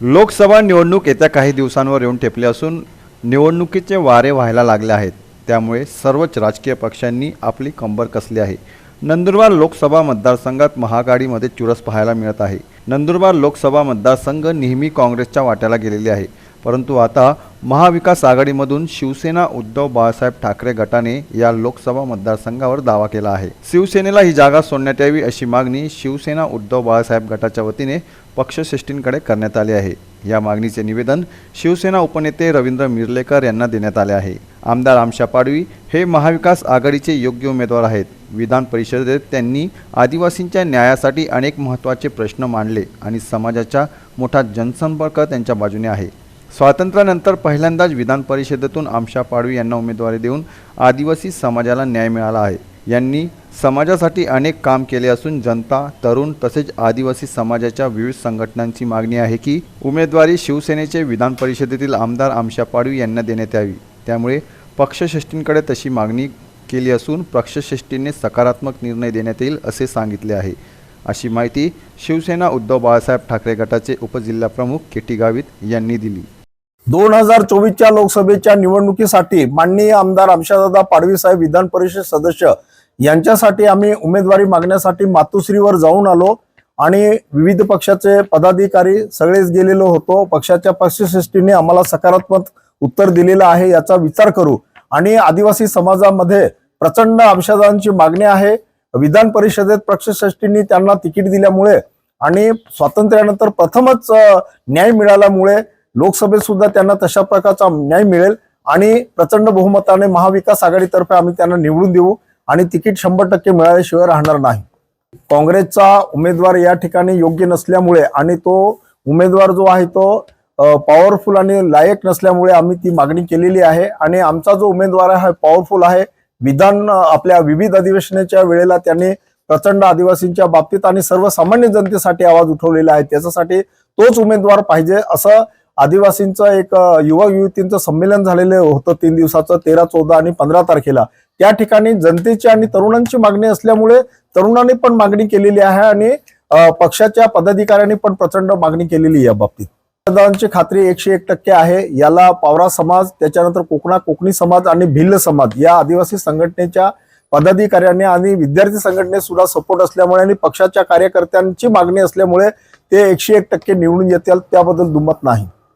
लोकसभा निवडणूक येत्या काही दिवसांवर येऊन ठेपली असून निवडणुकीचे वारे व्हायला लागले आहेत. त्यामुळे सर्वच राजकीय पक्षांनी आपली कंबर कसली आहे. नंदुरबार लोकसभा मतदारसंघात महाआघाडीमध्ये चुरस पाहायला मिळत आहे. नंदुरबार लोकसभा मतदारसंघ नेहमी काँग्रेसच्या वाट्याला गेलेले आहे. परंतु आता महाविकास आघाडीमधून शिवसेना उद्धव बाळासाहेब ठाकरे गटाने या लोकसभा मतदारसंघावर दावा केला आहे. शिवसेनेला ही जागा सोडण्यात यावी अशी मागणी शिवसेना उद्धव बाळासाहेब गटाच्या वतीने पक्षश्रेष्ठींकडे करण्यात आली आहे. या मागणीचे निवेदन शिवसेना उपनेते रवींद्र मिरलेकर यांना देण्यात आले आहे. आमदार आमशा पाडवी हे महाविकास आघाडीचे योग्य उमेदवार आहेत. विधान परिषदेत त्यांनी आदिवासींच्या न्यायासाठी अनेक महत्त्वाचे प्रश्न मांडले आणि समाजाचा मोठा जनसंपर्क त्यांच्या बाजूने आहे. स्वातंत्र्यानंतर पहिल्यांदाच विधान परिषदेतून आमशा पाडवी यांना उमेदवारी देऊन आदिवासी समाजाला न्याय मिळाला आहे. यांनी समाजासाठी अनेक काम केले असून जनता तरुण तसेच आदिवासी समाजाच्या विविध संघटनांची मागणी आहे की उमेदवारी शिवसेनेचे विधान परिषदेतील आमदार आमशा पाडवी यांना देण्यात यावी. त्यामुळे पक्षश्रेष्ठींकडे तशी मागणी केली असून पक्षश्रेष्ठींनी सकारात्मक निर्णय देण्यात येईल असे सांगितले आहे. अशी माहिती शिवसेना उद्धव बाळासाहेब ठाकरे गटाचे उपजिल्हाप्रमुख के टी गावित यांनी दिली. दोन हजार चोवीसच्या लोकसभेच्या निवडणुकीसाठी माननीय आमदार आमशादादा पाडवी साहेब विधान परिषद सदस्य यांच्यासाठी आम्ही उमेदवारी मागण्यासाठी मातोश्रीवर जाऊन आलो आणि विविध पक्षाचे पदाधिकारी सगळेच गेलेलो होतो. पक्षाच्या पक्षश्रेष्ठीने आम्हाला सकारात्मक उत्तर दिलेलं आहे याचा विचार करू. आणि आदिवासी समाजामध्ये प्रचंड अंशदानाची मागणी आहे. विधान परिषदेत पक्षश्रेष्ठींनी त्यांना तिकीट दिल्यामुळे आणि स्वातंत्र्यानंतर प्रथमच न्याय मिळाल्यामुळे लोकसभेत सुद्धा त्यांना तशा प्रकारचा न्याय मिळेल आणि प्रचंड बहुमताने महाविकास आघाडीतर्फे आम्ही त्यांना निवडून देऊ आणि तिकीट शंभर टक्के मिळाल्याशिवाय राहणार नाही. काँग्रेसचा उमेदवार या ठिकाणी योग्य नसल्यामुळे आणि तो उमेदवार जो आहे तो पॉवरफुल आणि लायक नसल्यामुळे आम्ही ती मागणी केलेली आहे आणि आमचा जो उमेदवार आहे पॉवरफुल आहे. विधान आपल्या विविध अधिवेशनाच्या वेळेला त्यांनी प्रचंड आदिवासींच्या बाबतीत आणि सर्वसामान्य जनतेसाठी आवाज उठवलेला आहे. त्याच्यासाठी तोच उमेदवार पाहिजे असं आदिवासींचं एक युवा युवतींचं संमेलन झालेलं होतं तीन दिवसाचं तेरा चौदा आणि पंधरा तारखेला. त्या ठिकाणी जनतेची आणि तरुणांची मागणी असल्यामुळे तरुणांनी पण मागणी केलेली आहे आणि पक्षाच्या पदाधिकाऱ्यांनी पण प्रचंड मागणी केलेली या बाबतीत. मतदारांची खात्री एकशे एक टक्के आहे. याला पावरा समाज त्याच्यानंतर कोकणा कोकणी समाज आणि भिल्ल समाज या आदिवासी संघटनेच्या पदाधिकाऱ्यांनी आणि विद्यार्थी संघटने सुद्धा सपोर्ट असल्यामुळे आणि पक्षाच्या कार्यकर्त्यांची मागणी असल्यामुळे ते एकशे एक टक्के निवडून येतील. त्याबद्दल दुमत नाही.